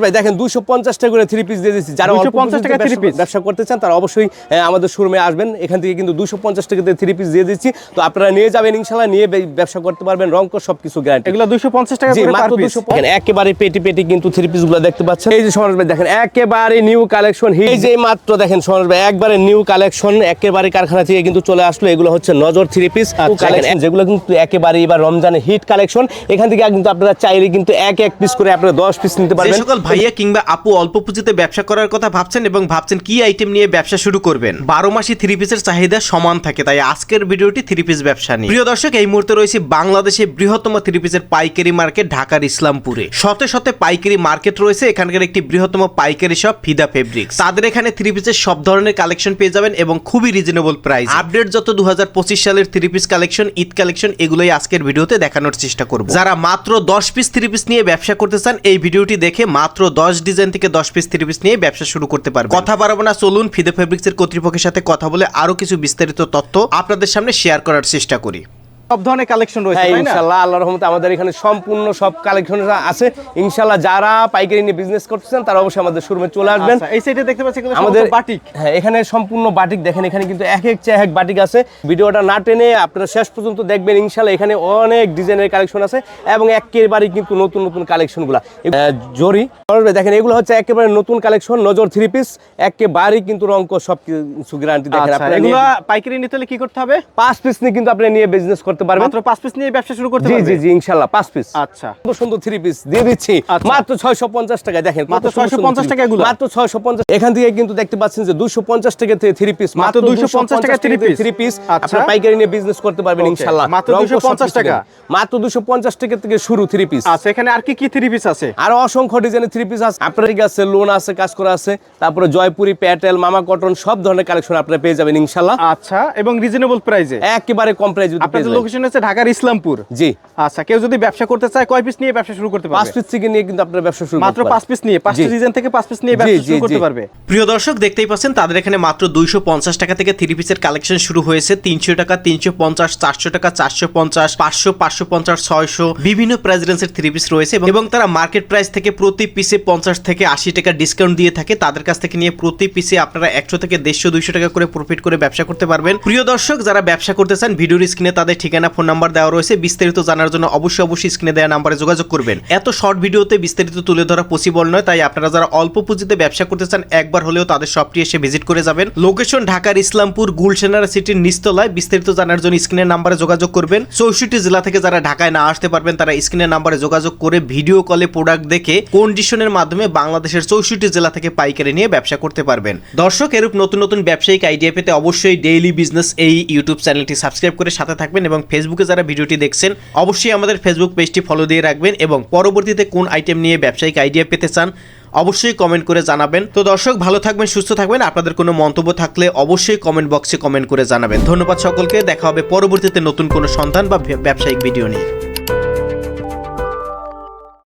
ভাই দেখেন দুশো পঞ্চাশ টাকা করে থ্রি পিস দিয়ে দিচ্ছি। যারা অল্প 250 টাকা পুঁজিতে three ব্যবসা- করতে চান তারা অবশ্যই আমাদের শোরুমে আসবেন। এখান থেকে কিন্তু দুশো পঞ্চাশ টাকাতে থ্রি পিস দিয়ে দিচ্ছি। তো আপনারা নিয়ে যাবেন ইনশাল্লাহ নিয়ে ব্যবসা করতে পারবেন। রঙ্ক সবকিছু গ্যারান্টি এগুলো দুইশো পঞ্চাশ টাকা মাত্র দুশো একেবারে পেটি পেটি কিন্তু থ্রি পিসগুলো দেখতে পাচ্ছেন। এই যে ভাই দেখেন একেবারে নিউ কালেকশন এই যে মাত্র দেখেন ভাই একবারে নিউ কালেকশন একেবারে কারখানা থেকে কিন্তু চলে আসলো। এগুলো হচ্ছে নজর থ্রি পিস কালেকশন যেগুলো কিন্তু একেবারে এবার রমজানে হিট কালেকশন এখান থেকে কিন্তু আপনারা চাইলে কিন্তু এক এক পিস করে আপনারা দশ পিস নিতে পারবেন। সকল ভাইয়া কিংবা আপু অল্প পুঁজিতে ব্যবসা করার কথা ভাবছেন এবং ভাবছেন কি আইটেম নিয়ে ব্যবসা শুরু করবেন? বারো মাসি থ্রি পিসের চাহিদা সমান থাকে, তাই আজকের ভিডিওটি থ্রি পিস ব্যবসা নিয়ে। প্রিয় দর্শক, এই মুহূর্তে রয়েছে বাংলাদেশে বৃহত্তম থ্রি পিসের পাইকারি মার্কেট ঢাকার ইসলামপুরে। শতে শতে পাইকারি মার্কেট রয়েছে, এখানকার একটি বৃহত্তম পাইকারি শপ ফিদা ফেব্রিক্স তাদের এখানে থ্রি পিসের সব ধরনের কালেকশন পেয়ে যাবেন এবং খুবই রিজনেবল প্রাইস আপডেট যত দু হাজার পঁচিশ সালের three piece collection Eid collection এগুলোই আজকের ভিডিওতে দেখানোর চেষ্টা করব। যারা মাত্র দশ পিস থ্রি পিস নিয়ে ব্যবসা করতে চান, এই ভিডিওটি দেখে মাত্র দশ ডিজাইন থেকে দশ পিস থ্রি পিস নিয়ে ব্যবসা শুরু করতে পারবেন। কথা বাড়াবো না, চলুন ফিদে ফেব্রিক্সের কর্তৃপক্ষের সাথে কথা বলে আরও কিছু বিস্তারিত তথ্য আপনাদের সামনে শেয়ার করার চেষ্টা করি। সব ধরনের কালেকশন রয়েছে হ্যাঁ ইনশাল্লাহ আল্লাহর রহমতে আমাদের এখানে সম্পূর্ণ সব কালেকশন আছে। ইনশাল্লাহ যারা পাইকারি নিয়ে বিজনেস করতেছেন তারা অবশ্যই আমাদের শোরুমে চলে আসবেন। আচ্ছা, এই সাইডে দেখতে পাচ্ছি এগুলো আমাদের বাটিক হ্যাঁ এখানে সম্পূর্ণ বাটিক দেখেন এখানে কিন্তু এক এক চেয়ে এক বাটিক আছে। ভিডিওটা না টেনে আপনারা শেষ পর্যন্ত দেখবেন ইনশাল্লাহ এখানে অনেক ডিজাইনের কালেকশন আছে এবং একেবারে কিন্তু নতুন নতুন কালেকশনগুলো জরি দেখেন এগুলো হচ্ছে একেবারে নতুন কালেকশন নজর থ্রি পিস একেবারেই কিন্তু রঙ্ক সব কিছু গ্যারান্টি দেখেন আচ্ছা আপনারা এগুলো পাইকারি নিতে হলে কি করতে হবে? পাঁচ পিস নিয়ে কিন্তু আপনি নিয়ে বিজনেস করতে পারবেন। মাত্র পাঁচ পিস নিয়ে ব্যবসা শুরু করতে জি পারবে? জি জি ইনশাল্লাহ পাঁচ পিস আচ্ছা। সুন্দর সুন্দর থ্রি পিস দিয়ে দিচ্ছি। আচ্ছা। মাত্র ছয়শো পঞ্চাশ টাকা দেখেন মাত্র সুন্দর সুন্দর 650 টাকা এগুলো? মাত্র ছয়শো পঞ্চাশ। এখান থেকে কিন্তু দেখতে পাচ্ছেন যে দুশো পঞ্চাশ টাকা থ্রি পিস মাত্র 250 টাকা three piece? Three piece. আপনার পাইকারি নিয়ে বিজনেস করতে পারবেন Okay, ইনশাল্লাহ। মাত্র 250 টাকা? মাত্র দুশো পঞ্চাশ টাকা থেকে শুরু থ্রি পিস আচ্ছা এখানে আর কি কি থ্রি পিস আছে? আরও অসংখ্য ডিজাইনের থ্রি পিস আছে। আপনার আছে লোন আছে কাজ করা আছে। তারপরে জয়পুরি প্যাটেল মামা কটন সব ধরনের কালেকশন আপনারা পেয়ে যাবেন ইনশাল্লাহ। আচ্ছা এবং রিজনেবল প্রাইসে একেবারে কম প্রাইস আপনাদের যাবেন। লোকেশন হচ্ছে ঢাকার ইসলামপুর। জি। আচ্ছা কেউ যদি ব্যবসা করতে চায় কয় পিস নিয়ে ব্যবসা শুরু করতে পাঁচ পিস থেকে নিয়ে কিন্তু আপনার ব্যবসা শুরু মাত্র পাঁচ পিস নিয়ে পাঁচটা জি। ডিজাইন থেকে পাঁচ পিস নিয়ে ব্যবসা শুরু করতে পারবে। প্রিয় দর্শক দেখতেই পাচ্ছেন তাদের এখানে মাত্র দুইশো পঞ্চাশ টাকা থেকে থ্রি পিসের কালেকশন শুরু হয়েছে। তিনশো টাকা তিনশো পঞ্চাশ চারশো টাকা চারশো পঞ্চাশ পাঁচশো পাঁচশো পঞ্চাশ ছয়শো বিভিন্ন প্রাইস রেঞ্জের থ্রি পিস রয়েছে এবং- এবং তারা মার্কেট প্রাইস থেকে প্রতি পিসে পঞ্চাশ থেকে আশি টাকা ডিসকাউন্ট দিয়ে থাকে। তাদের কাছ থেকে নিয়ে প্রতি পিসে আপনারা একশো থেকে দেড়শো দুইশো টাকা করে প্রফিট করে ব্যবসা করতে পারবেন। প্রিয় দর্শক যারা ব্যবসা করতে চান ভিডিওর স্ক্রিনে তাদের ঠিকানা ফোন নাম্বার দেওয়া রয়েছে, বিস্তারিত জানার জন্য অবশ্যই অবশ্যই স্ক্রিনে দেওয়া নাম্বারে যোগাযোগ করবেন। এত শর্ট ভিডিওতে বিস্তারিত তুলে ধরা পসিবল নয়, তাই আপনারা যারা অল্প পুঁজিতে ব্যবসা করতে চান, একবার হলেও তাদের শপটি এসে ভিজিট করে যাবেন। লোকেশন ঢাকার ইসলামপুর, গুলশানারা সিটির নিস্তলায় বিস্তারিত জানার জন্য স্ক্রিনের নাম্বারে যোগাযোগ করবেন। চৌষট্টি জেলা থেকে যারা ঢাকায় না আসতে পারবেন, তারা স্ক্রিনের নাম্বারে যোগাযোগ করে ভিডিও কলে প্রোডাক্ট দেখে কন্ডিশনের মাধ্যমে বাংলাদেশের চৌষট্টি জেলা থেকে পাইকারি নিয়ে ব্যবসা করতে পারবেন। দর্শক, এরূপ নতুন নতুন ব্যবসায়িক আইডিয়া পেতে অবশ্যই ডেইলি বিজনেস এই ইউটিউব চ্যানেলটি সাবস্ক্রাইব করে সাথে থাকবেন এবং ফেসবুকে যারা ভিডিওটি দেখছেন, অবশ্যই আমাদের ফেসবুক পেজটি ফলো দিয়ে রাখবেন এবং পরবর্তীতে কোন আইটেম নিয়ে ব্যবসায়িক আইডিয়া পেতে চান, অবশ্যই কমেন্ট করে জানাবেন। তো দর্শক, ভালো থাকবেন, সুস্থ থাকবেন। আপনাদের কোনো মন্তব্য থাকলে অবশ্যই কমেন্ট বক্সে কমেন্ট করে জানাবেন। ধন্যবাদ সকলকে। দেখা হবে পরবর্তীতে নতুন কোনো সন্তান বা ব্যবসায়িক ভিডিও নিয়ে।